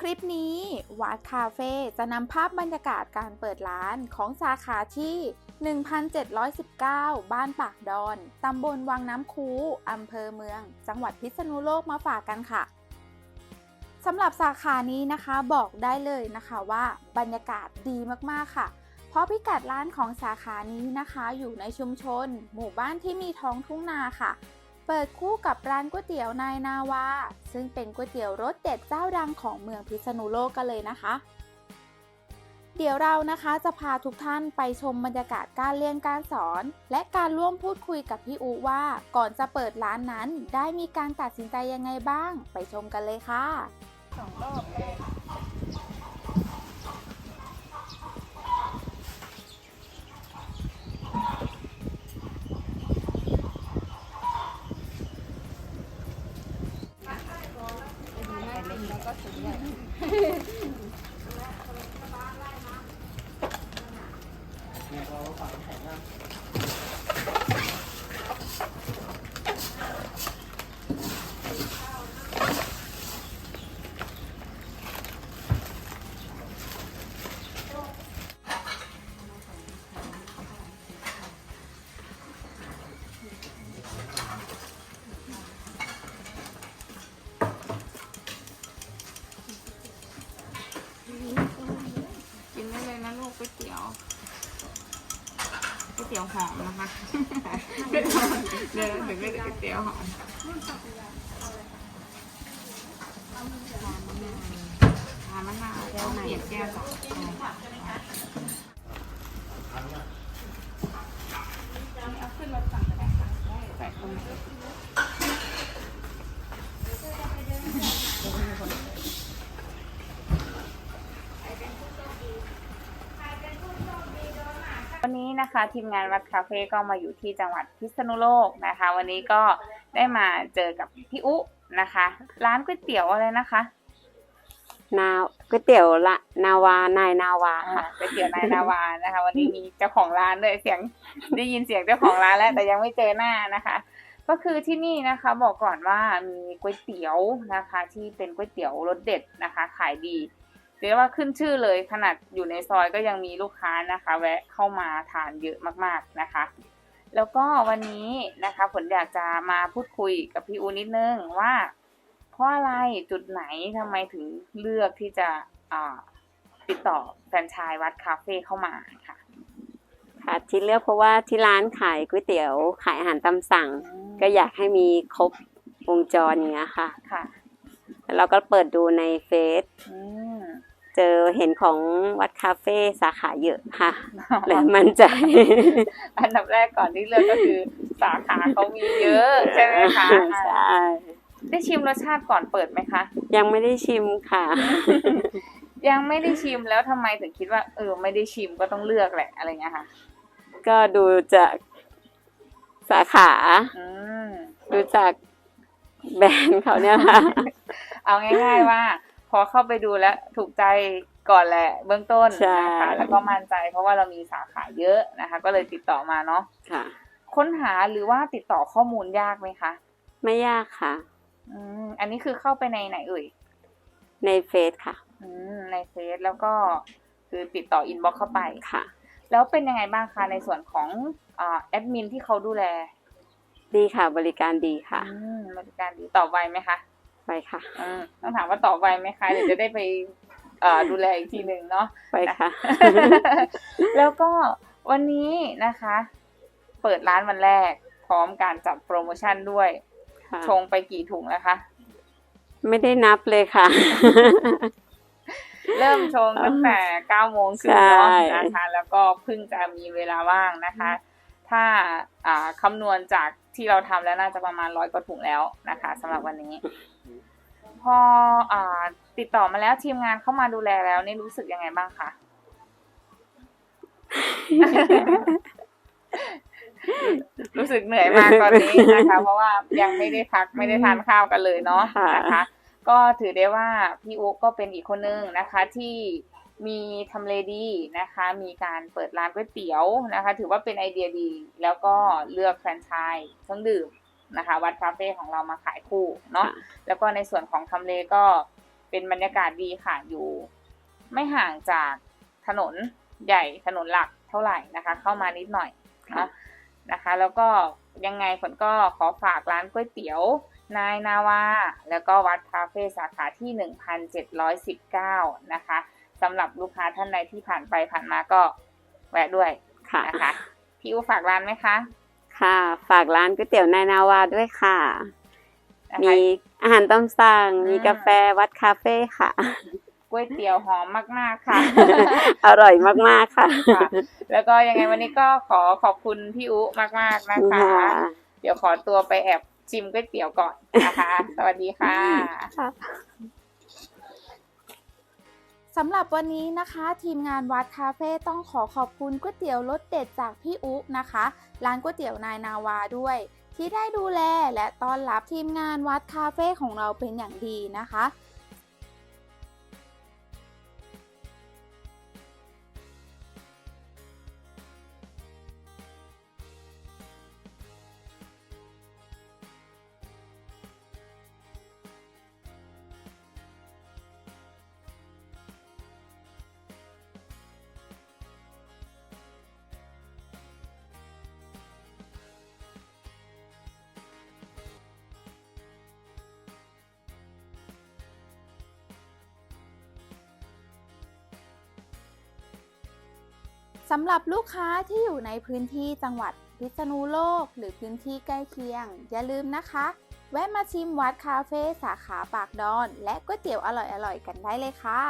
คลิปนี้วาดคาเฟ่จะนำภาพบรรยากาศการเปิดร้านของสาขาที่ 1719 บ้านปากดอน ตำบลวังน้ำคูอำเภอเมือง จังหวัดพิษณุโลกมาฝากกันค่ะสำหรับสาขานี้นะคะบอกได้เลยนะคะว่าบรรยากาศดีมากๆค่ะ เพราะพิกัดร้านของสาขานี้นะคะ อยู่ในชุมชน หมู่บ้านที่มีท้องทุ่งนาค่ะ เปิดคู่กับร้านก๋วยเตี๋ยวนายนาวา ซึ่งเป็นก๋วยเตี๋ยวรสเด็ดเจ้าดังของเมืองพิษณุโลกกันเลยนะคะ เดี๋ยวเรานะคะจะพาทุกท่านไปชมบรรยากาศการเรียนการสอน และการร่วมพูดคุยกับพี่อูว่าก่อนจะเปิดร้านนั้น ได้มีการตัดสินใจยังไงบ้าง ไปชมกันเลยค่ะกิ 嘿嘿嘿妈来妈那个我放的 เตี๋ยวหอมนะคะเดี๋ยวเดี๋ยวเดี๋ยวก๋วยเตี๋ยวหอมมะนาวเปลี่ยนแก้วสองขึ้นรถสั่งก็ได้ค่ะใส่ตรงไหน วันนี้นะคะทีมงานวัดคาเฟ่ก็มาอยู่ที่จังหวัดพิษณุโลกนะคะ วันนี้ก็ได้มาเจอกับพี่อุนะคะ ร้านก๋วยเตี๋ยวอะไรนะคะ นาวก๋วยเตี๋ยวละนาวานายนาวาอ่าค่ะ ก๋วยเตี๋ยวนายนาวานะคะ วันนี้มีเจ้าของร้านด้วยเสียงได้ยินเสียงเจ้าของร้านแล้วแต่ยังไม่เจอหน้านะคะ ก็คือที่นี่นะคะ บอกก่อนว่ามีก๋วยเตี๋ยวนะคะ ที่เป็นก๋วยเตี๋ยวรสเด็ดนะคะ ขายดี เรียกว่าขึ้นชื่อเลยขนาดอยู่ในซอยก็ยังมีลูกค้านะคะ แวะเข้ามาทานเยอะมากๆนะคะ แล้วก็วันนี้นะคะผลอยากจะมาพูดคุยกับพี่อูนิดนึงว่าเพราะอะไรจุดไหนทำไมถึงเลือกที่จะอ่าติดต่อแฟรนไชายวัดคาเฟ่เข้ามาค่ะค่ะที่เลือกเพราะว่าที่ร้านขายก๋วยเตี๋ยวขายอาหารตามสั่ง ก็อยากให้มีครบวงจรอย่างเงี้ยค่ะค่ะ แล้วเราก็เปิดดูในเฟซอืม เจอเห็นของวัดคาเฟ่สาขาเยอะค่ะเลยมั่นใจ อันดับแรกก่อนที่เลือกก็คือสาขาเขามีเยอะใช่ไหมคะใช่ได้ชิมรสชาติก่อนเปิดไหมคะ ยังไม่ได้ชิมค่ะ ยังไม่ได้ชิมแล้วทำไมถึงคิดว่า เออ ไม่ได้ชิมก็ต้องเลือกแหละอะไรเงี้ยค่ะ ก็ดูจากสาขาอืมดูจากแบรนด์เขาเนี่ยค่ะ เอาง่าย ๆว่า พอเข้าไปดูแล้วถูกใจก่อนแหละเบื้องต้นใช่นะคะแล้วก็มั่นใจ เพราะว่าเรามีสาขาเยอะนะคะ ก็เลยติดต่อมาเนาะค่ะ ค้นหาหรือว่าติดต่อข้อมูลยากไหมคะ ไม่ยากค่ะ อืมอันนี้คือเข้าไปในไหนเอ่ยในเฟซค่ะ อืมในเฟซแล้วก็คือติดต่ออินบ็อกเข้าไปค่ะ แล้วเป็นยังไงบ้างคะในส่วนของอ่าแอดมินที่เขาดูแล ดีค่ะ บริการดีค่ะอืมบริการดีตอบไวไหมคะ ไปค่ะอืมต้องถามว่าตอบไวไหมคะเดี๋ยวจะได้ไปเอ่อดูแลอีกทีหนึ่งเนาะไปค่ะ แล้วก็วันนี้นะคะ เปิดร้านวันแรก พร้อมการจัดโปรโมชั่นด้วยค่ะชงไปกี่ถุงแล้วคะไม่ได้นับเลยค่ะ เริ่มชงตั้งแต่เก้าโมงครึ่งเนาะใช่นะคะแล้วก็เพิ่งจะมีเวลาว่างนะคะ ถ้าอ่าคำนวณจากที่เราทำแล้วน่าจะประมาณร้อยกว่าถุงแล้วนะคะสำหรับวันนี้ พออ่าติดต่อมาแล้วทีมงานเข้ามาดูแลแล้วนี่รู้สึกยังไงบ้างคะรู้สึกเหนื่อยมากตอนนี้นะคะ เพราะว่ายังไม่ได้พักไม่ได้ทานข้าวกันเลยเนาะค่ะนะคะ ก็ถือได้ว่าพี่อุ๊กก็เป็นอีกคนนึงนะคะ ที่ มีทำเลดีนะคะ มีการเปิดร้านก๋วยเตี๋ยวนะคะ ถือว่าเป็นไอเดียดี แล้วก็เลือกแฟรนไชส์เครื่องดื่มนะคะ วัดคาเฟ่ของเรามาขายคู่เนาะค่ะแล้วก็ในส่วนของทำเลก็เป็นบรรยากาศดีค่ะอยู่ ไม่ห่างจากถนนใหญ่ถนนหลักเท่าไหร่นะคะ เข้ามานิดหน่อยเนาะนะคะ แล้วก็ยังไงฝนก็ขอฝากร้านก๋วยเตี๋ยวนายนาวาแล้วก็วัดคาเฟ่สาขาที่ 1719 นะคะ สำหรับลูกค้าท่านใดที่ผ่านไปผ่านมาก็แวะด้วยค่ะนะคะพี่อูฝากร้านไหมคะ ค่ะ ฝากร้านก๋วยเตี๋ยวนายนาวาด้วยค่ะนะคะมีอาหารตามสั่งอืมมีกาแฟวัดคาเฟ่ค่ะก๋วยเตี๋ยวหอมมากๆค่ะ อร่อยมากๆค่ะค่ะ แล้วก็ยังไงวันนี้ก็ขอขอบคุณพี่อุมากๆนะคะ เดี๋ยวขอตัวไปแอบชิมก๋วยเตี๋ยวก่อนนะคะ สวัสดีค่ะ สำหรับวันนี้นะคะทีมงานวัดคาเฟ่ต้องขอขอบคุณก๋วยเตี๋ยวรสเด็ดจากพี่อุ๊นะคะ ร้านก๋วยเตี๋ยวนายนาวาด้วย ที่ได้ดูแลและต้อนรับทีมงานวัดคาเฟ่ของเราเป็นอย่างดีนะคะ สำหรับลูกค้าที่อยู่ในพื้นที่จังหวัดพิษณุโลก หรือพื้นที่ใกล้เคียง อย่าลืมนะคะ แวะมาชิมวัดคาเฟ่สาขาปากดอน และก๋วยเตี๋ยวอร่อยๆกันได้เลยค่ะ